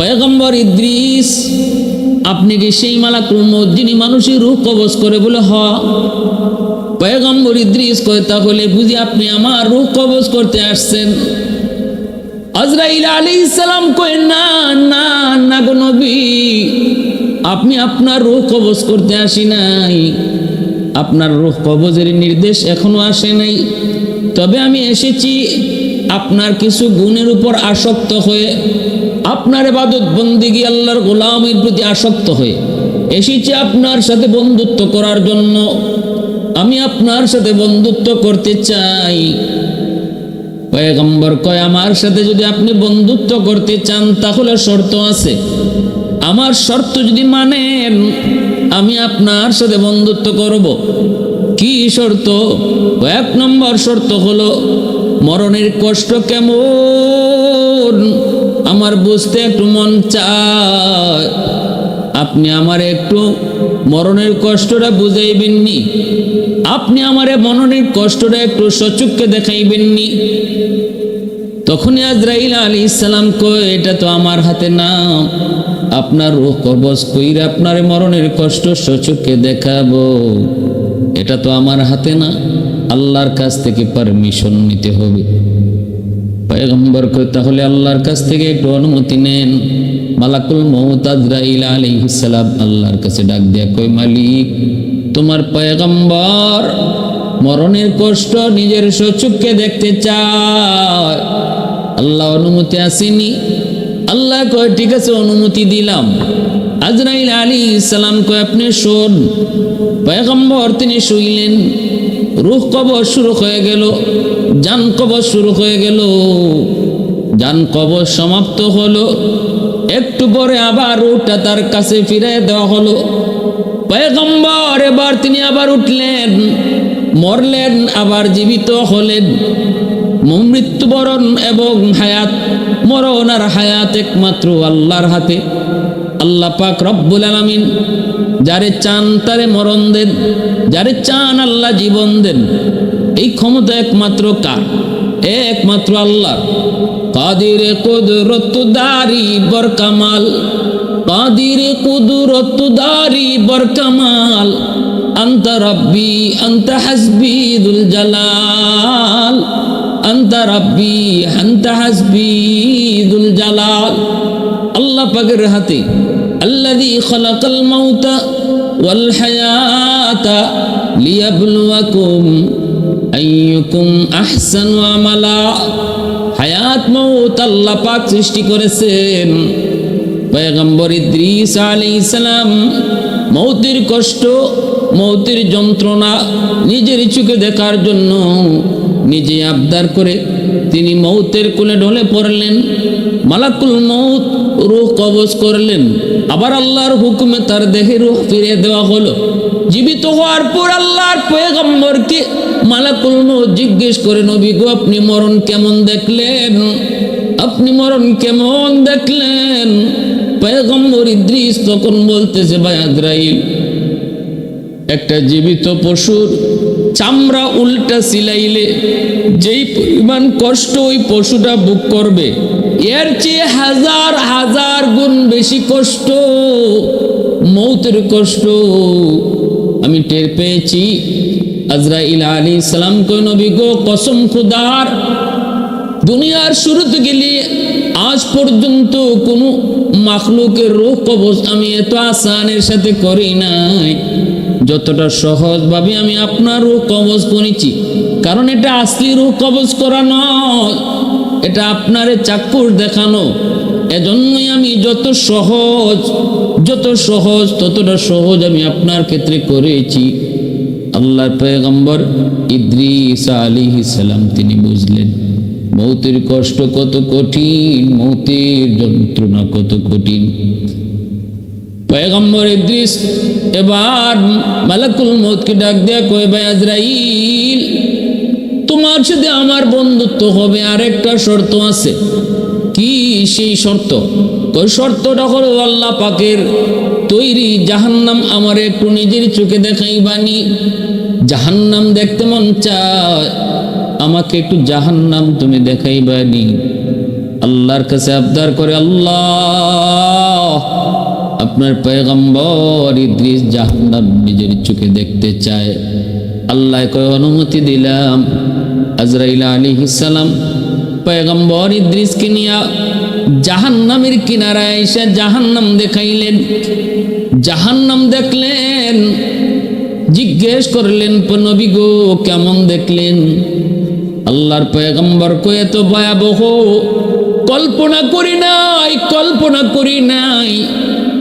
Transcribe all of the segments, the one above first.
পয়গম্বর ইদ্রিস, আপনি কি সেই মালাকুল মৌত যিনি মানুষের রূপ কবজ করে বলে, হ। পয়গম্বর ইদ্রিস কয়, তাহলে বুঝি আপনি আমার রূপ কবজ করতে আসছেন। আজরাইল আলী ইসলাম কয়, না না না গো আপনি আপনার রূহ কবজ করতে আসি নাই। আপনার রূহ কবজের নির্দেশ এখনও আসে নাই। তবে আমি এসেছি আপনার কিছু গুণের উপর আসক্ত হয়ে আপনার এবাদত বন্দিগি আল্লাহর গোলামের প্রতি আসক্ত হয়ে এসেছি আপনার সাথে বন্ধুত্ব করার জন্য। আমি আপনার সাথে বন্ধুত্ব করতে চাই। পয়গম্বর কয়, আমার সাথে যদি আপনি বন্ধুত্ব করতে চান, তাহলে শর্ত আছে। আমার শর্ত যদি মানেন, আমি আপনার সাথে বন্ধুত্ব করব। কি শর্ত? এক নম্বর শর্ত হলো, মরণের কষ্ট কেমন? আমার বুঝতে একটু মন চায়। আপনি আমার একটু মরণের কষ্টটা বুঝাইবেননি? আপনি আমারে মরণের কষ্টটা একটু সচুককে দেখাইবেননি? তখনই আজরাইল আলী ইসলাম কয়, এটা তো আমার হাতে না। আপনার রূহ কবজ কইরা আপনার মরণের কষ্ট সচুককে দেখাবো। এটা তো আমার হাতে না। আল্লাহর কাছ থেকে পারমিশন নিতে হবে। পয়গম্বর তাহলে আল্লাহর কাছ থেকে একটু অনুমতি নেন। মালাকুল মৌত আজরাইল আলাইহিস আল্লাহর কাছে ডাক দেয়া, কই মালিক, তোমার পয়গম্বর মরণের কষ্ট নিজের সচুককে দেখতে চায়। আল্লাহ অনুমতি আসেনি। আল্লাহ কয়, ঠিক আছে, অনুমতি দিলাম। আজরাইল আলী সালাম কয়, আপনি শোন। পয়গম্বর তিনি শুইলেন। রুহ কবর শুরু হয়ে গেল জান কবর শুরু হয়ে গেল। জান কবর সমাপ্ত হলো, একটু পরে আবার রুহটা তার কাছে ফিরে দেওয়া হলো। পয়গম্বর, এবার তিনি আবার উঠলেন, মরলেন, আবার জীবিত হলেন। মৃত্যুবরণ এবং হায়াত, মরণ আর হায়াত একমাত্র আল্লাহর হাতে। আল্লাহ পাক রব্বুল আলামিন যারে চান তারে মরণ দেন যারে চান আল্লাহ জীবন দেন এই ক্ষমতা একমাত্র কার একমাত্র আল্লাহ কাদির কুদরত দারি বরকামাল কাদির কুদরত দারি বরকামাল أنت ربي أنت حسبي ذو الجلال أنت ربي أنت حسبي ذو الجلال আল্লাহ পাকের হাতে, আল্লাযী খালাকাল মাউতা ওয়াল হায়াতা লিয়াবলুয়াকুম আইয়ুকুম আহসানু আমালা। হায়াত মউত আল্লাহ পাক সৃষ্টি করেছেন। পয়গম্বর ইদ্রিস আলাইহিস সালাম মৌতের কষ্ট, মৌতির যন্ত্রণা নিজের চোখে দেখার জন্য নিজে আবদার করে তিনি মৌতের কোলে ঢলে পড়লেন। মালাকুল মৌত রুহ কবজ করলেন। আবার আল্লাহর হুকুমে তার দেহে রুহ ফিরে দেওয়া হলো। জীবিত হওয়ার পর আল্লাহর পয়গম্বরকে মালাকুল মৌত জিজ্ঞেস করে, নবী গো, আপনি মরণ কেমন দেখলেন? আপনি মরণ কেমন দেখলেন? পয়গম্বর ইদ্রিস তখন বলতেছে, ভাই আজরাইল একটা জীবিত পশুর চামড়া উল্টা সিলাইলে, যেই পরিমাণ কষ্ট ওই পশুটা বুক করবে, এর চেয়ে হাজার হাজার গুণ বেশি কষ্ট, মৌতের কষ্ট। আমি টের পেয়েছি, আজরাইল আলী সালাম কই গো, কসম খুদার, দুনিয়ার শুরুতে গেলে আজ পর্যন্ত কোনো মাখলুকের রোগ কবজ আমি এত আসানের সাথে করি নাই। যতটা সহজভাবে আমি আপনার রোগ কবজ করেছি। কারণ এটা আসলি রোগ কবজ করা নয়, এটা আপনারে চাক্ষুষ দেখানো। এজন্যই আমি যত সহজ যত সহজ, ততটা সহজ আমি আপনার ক্ষেত্রে করেছি। আল্লাহর পয়গম্বর ইদ্রিস আলিহিস সালাম তিনি বুঝলেন, মৌতের কষ্ট কত কঠিন, মৌতের যন্ত্রণা কত কঠিন। পয়গম্বর ইদ্রিস, এবার মালাকুল মৌতকে ডাক দেয়া কয়, ভাই আজরাইল, তোমার সাথে আমার বন্ধুত্ব হবে, আরেকটা শর্ত আছে। কি সেই শর্ত? ওই শর্তটা হলো আল্লাহ পাকের তৈরি জাহান্নাম আমার একটু নিজের চোখে দেখাইবানি। জাহান্নাম দেখতে মন চায়, আমাকে একটু জাহান্নাম তুমি দেখাইবানি। আল্লাহর কাছে আবদার করে, আল্লাহ আপনার পয়গম্বর ইদ্রিস জাহান্নাম নিজের চোখে দেখতে চায়। আল্লাহ কয়, অনুমতি দিলাম। আজরাইল আলী সালাম পয়গম্বর ইদ্রিসকে নিয়ে জাহান্নামের কিনারায় এসে জাহান্নাম দেখাইলেন। জাহান্নাম দেখলেন, জিজ্ঞেস করলেন নবী গো, কেমন দেখলেন? আল্লাহর পয়গম্বর কয়ে তো ভয়াবহ। কল্পনা করি নাই, কল্পনা করি নাই।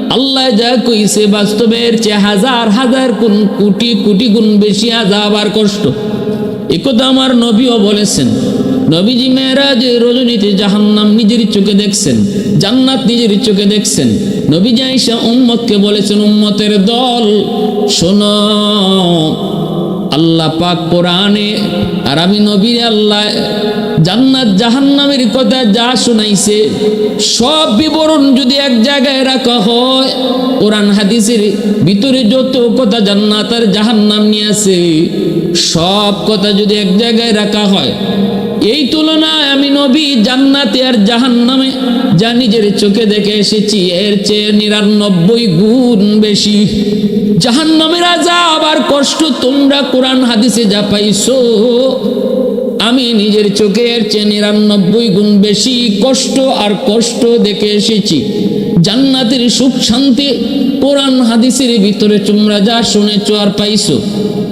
আল্লাহ যা কইছে বাস্তবের চেয়ে হাজার হাজার কোন কোটি কোটি গুণ বেশি আজাব আর কষ্ট। একথা আমার নবীও বলেছেন। নবীজি মেয়েরাজ রজনীতে জাহান্নাম নিজের চোখে দেখছেন, জান্নাত নিজের চোখে দেখছেন। নবীজি আইসা উম্মতকে বলেছেন, উম্মতের দল, শোনো আল্লাহ পাক কোরআনে, আর আমি নবীর আল্লাহ জান্নাত জাহান্নামের কথা যা শুনাইছে, সব বিবরণ যদি এক জায়গায় রাখা হয়, কোরআন হাদিসের ভিতরে যত কথা জান্নাত আর জাহান্নাম নিয়ে আছে, সব কথা যদি এক জায়গায় রাখা হয়, এই তুলনায় আমি নবী জান্নাতে আর জাহান্নামে যা নিজের চোখে দেখে এসেছি, এর চেয়ে নিরানব্বই গুণ বেশি। জাহান্নামের আজাব আর কষ্ট তোমরা কোরআন হাদিসে যা পাইছো, আমি নিজের চোখের চেয়ে নিরানব্বই গুণ বেশি কষ্ট আর কষ্ট দেখে এসেছি। জান্নাতের সুখ শান্তি কোরআন হাদিসের ভিতরে তোমরা যা শুনেছো আর পাইছো।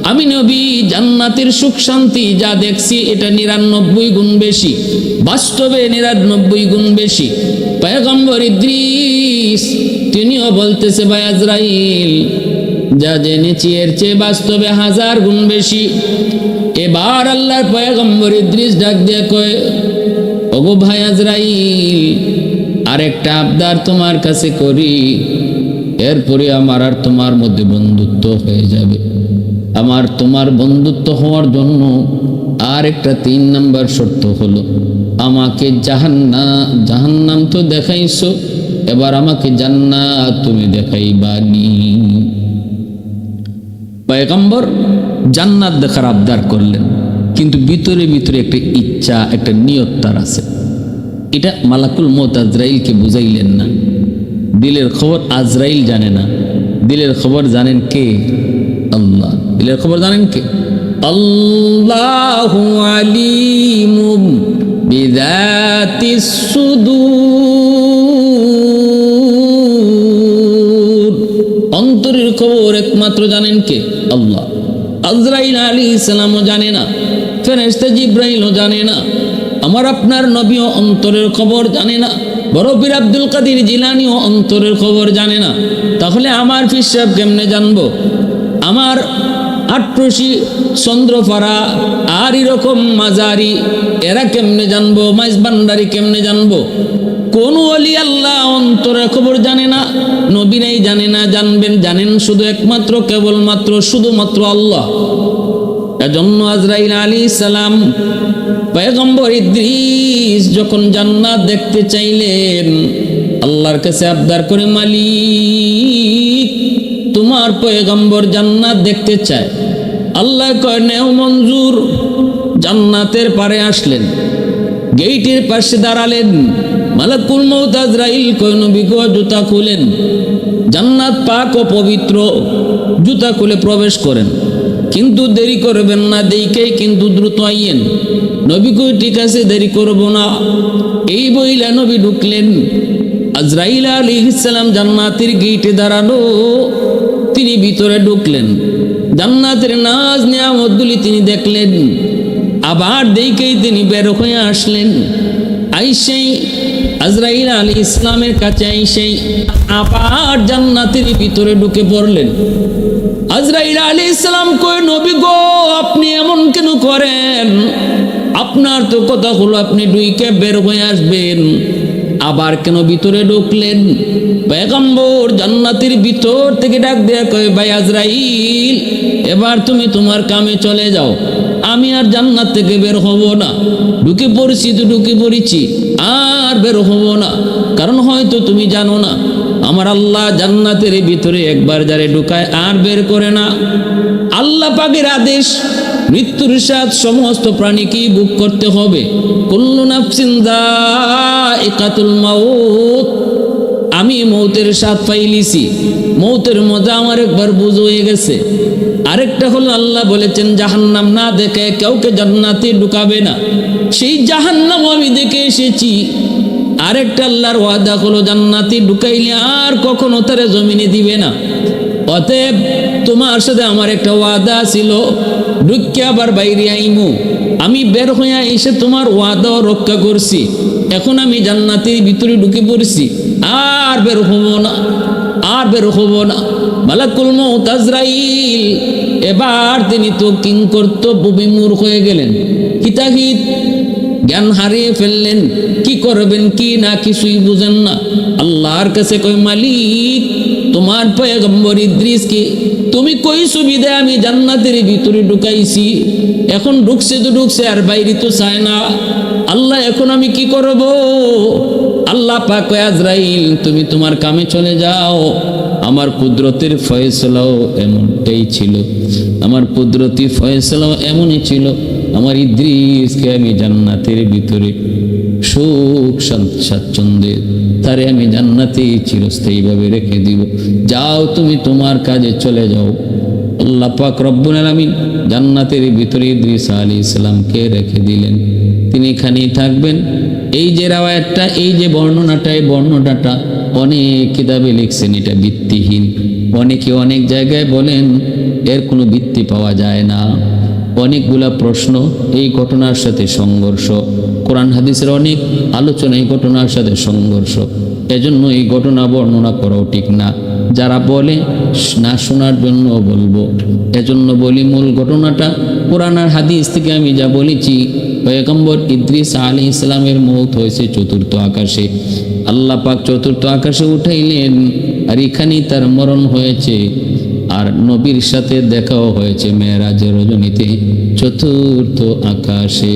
আমি নবী, জান্নাতের সুখ শান্তি যা দেখছি এটা নিরানব্বই গুণ বেশি, বাস্তবে নিরানব্বই গুণ বেশি। পয়গম্বর ইদ্রিস, তিনিও বলতেছে, ভাই আজরাইল যা জেনেছি এর চেয়ে বাস্তবে হাজার গুণ বেশি। এবার আল্লাহর পয়গম্বর ইদ্রিস ডাক দিয়ে কয়, ওগো ভাই আজরাইল, আরেকটা আবদার তোমার কাছে করি, এরপরে আমার আর তোমার মধ্যে বন্ধুত্ব হয়ে যাবে। আমার তোমার বন্ধুত্ব হওয়ার জন্য আর একটা তিন নম্বর শর্ত হলো, আমাকে জাহান্না, জাহান্নাম তো দেখাইছো, এবার আমাকে জান্নাত তুমি দেখাইবানি। পয়গম্বর জান্নাত দেখার আবদার করলেন। কিন্তু ভিতরে ভিতরে একটা ইচ্ছা, একটা নিয়ত তার আছে। এটা মালাকুল মত আজরাইলকে বুঝাইলেন না। দিলের খবর আজরাইল জানে না। দিলের খবর জানেন কে? আল্লাহ। দিলের খবর জানেন কে? আল্লাহু আলিমুম বিদাতিস সুদূর। অন্তরের খবর একমাত্র জানেন কে? আল্লাহ। আজরাইল আলী ইসলামও জানে না ফেরেস্তা জিব্রাইলও জানে না, আমার আপনার নবীও অন্তরের খবর জানে না, বড় পীর আব্দুল কাদির জিলানিও অন্তরের খবর জানে না। তাহলে আমার ফিসাব কেমনে জানব? আমার আট্রসি, চন্দ্রফারা আর এরকম মাজারি এরা কেমনে জানব? মাইজ ভান্ডারি কেমনে জানব? কোন অলি আল্লাহ অন্তরের খবর জানে না? নবীরাই জানে না, জানবেন, জানেন শুধু একমাত্র, কেবলমাত্র, শুধুমাত্র আল্লাহ। এজন্য আজরাইল আলী সালাম, পয়গম্বর ইদ্রিস যখন জান্নাত দেখতে চাইলেন, আল্লাহর কাছে আবদার করে, মালিক, তোমার পয়গম্বর জান্নাত দেখতে চায়। আল্লাহ কয়, নেও মঞ্জুর। জান্নাতের পারে আসলেন, গেইটের পাশে দাঁড়ালেন। মালাকুল মৌত আজরাইল কয়, নবী গো, জুতা খুলেন। জান্নাত পাক ও পবিত্র, জুতা খুলে প্রবেশ করেন। কিন্তু দেরি করবেন না দেইকেই কিন্তু দ্রুত আইয়েন। নবী ঠিক আছে, দেরি করব না। এই বইলা নবী ঢুকলেন। আজরাইল আলী ইসলাম জান্নাতের গেইটে দাঁড়ানো তিনি ভিতরে ঢুকলেন। জান্নাতের নাজ নিয়ামতগুলি তিনি দেখলেন। আবার দেখেই তিনি বের হয়ে আসলেন। আইসেই আজরাইল আলী ইসলামের কাছে আইসেই আবার জান্নাতের ভিতরে ঢুকে পড়লেন। আজরাইল আলী ইসলাম কই নবী গো, আপনি এমন কেন করেন? আপনার তো কথা হলো আপনি ডুইকে বের হয়ে আসবেন। আবার কেন ভিতরে ঢুকলেন? পেগম্বর জান্নাতের ভিতর থেকে ডাক দেয়া কয়, ভাই আজরাইল, এবার তুমি তোমার কামে চলে যাও। আমি আর জান্নাত থেকে বের হব না। ঢুকে পড়ছি তো ঢুকে পড়েছি, আর বের হব না। কারণ হয়তো তুমি জানো না, আমার আল্লাহ জান্নাতের ভিতরে একবার যারে ঢুকায় আর বের করে না। আল্লাহ পাকের আদেশ, মৃত্যুর সাথ সমস্ত প্রাণীকেই বুক করতে হবে। কুল্লু একাতুল আমি মৌতের স্বাদ পাইলিছি, মৌতের মজা আমার একবার বুঝ হয়ে গেছে। আরেকটা হলো আল্লাহ বলেছেন, জাহান্নাম না দেখে কাউকে জান্নাতে ঢুকাবে না। সেই জাহান্নাম আমি দেখে এসেছি। আরেকটা আল্লাহর ওয়াদা হলো, জান্নাতে ঢুকাইলে আর কখনো তারা জমিনে দিবে না। অতএব তোমার সাথে আমার একটা ওয়াদা ছিল ঢুকে আবার বাইরে আইমু। আমি বের হইয়া এসে তোমার ওয়াদাও রক্ষা করছি। এখন আমি জান্নাতের ভিতরে ঢুকে পড়ছি। আর বের হব না, আর বের হব না। মালাকুল মৌত আজরাইল। এবার তিনি তো কিং কর্তব্য হয়ে গেলেন। হিতাহিত জ্ঞান হারিয়ে ফেললেন। কি করবেন, কি না, কিছুই বুঝেন না। আল্লাহর কাছে কই মালিক, তোমার পয়গম্বর ইদ্রিস কি? তুমি কই সুবিধা, আমি জান্নাতের ভিতরে ঢুকাইছি। এখন ঢুকছে তো ঢুকছে, আর বাইরে তো চায় না। আল্লাহ, এখন আমি কি করব? আল্লাহ পাক আজরাইল, তুমি তোমার কামে চলে যাও। আমার কুদরতের ফয়সলাও এমনটাই ছিল। আমার কুদরতি ফয়সলাও এমনই ছিল। আমার ইদ্রিসকে আমি জান্নাতের ভিতরে সুখ স্বাচ্ছন্দ্যে তারে আমি জান্নাতে চিরস্থায়ীভাবে রেখে দিব। যাও তুমি তোমার কাজে চলে যাও। আল্লাহ পাক রব্বুল আলামিন জান্নাতের ভিতরে ইদ্রিস আলী ইসলামকে রেখে দিলেন। তিনি এখানেই থাকবেন। এই যে রাওয়ায়াতটা, এই যে বর্ণনাটা, এই বর্ণনাটা অনেক কিতাবে লিখছেন, এটা ভিত্তিহীন। অনেকে অনেক জায়গায় বলেন, এর কোনো ভিত্তি পাওয়া যায় না। অনেকগুলা প্রশ্ন, এই ঘটনার সাথে সংঘর্ষ। কোরআন হাদিসের অনেক আলোচনা এই ঘটনার সাথে সংঘর্ষ। এজন্য এই ঘটনা বর্ণনা করাও ঠিক না। যারা বলে, না শোনার জন্য বলব। এজন্য বলি, মূল ঘটনাটা কোরআন আর হাদিস থেকে আমি যা বলেছি, পয়গম্বর ইদ্রিস আলী ইসলামের মৌত হয়েছে চতুর্থ আকাশে। আল্লাহ পাক চতুর্থ আকাশে উঠাইলেন, আর এখানেই তার মরণ হয়েছে, আর নবীর সাথে দেখাও হয়েছে মেয়েরাজের রজনীতে চতুর্থ আকাশে।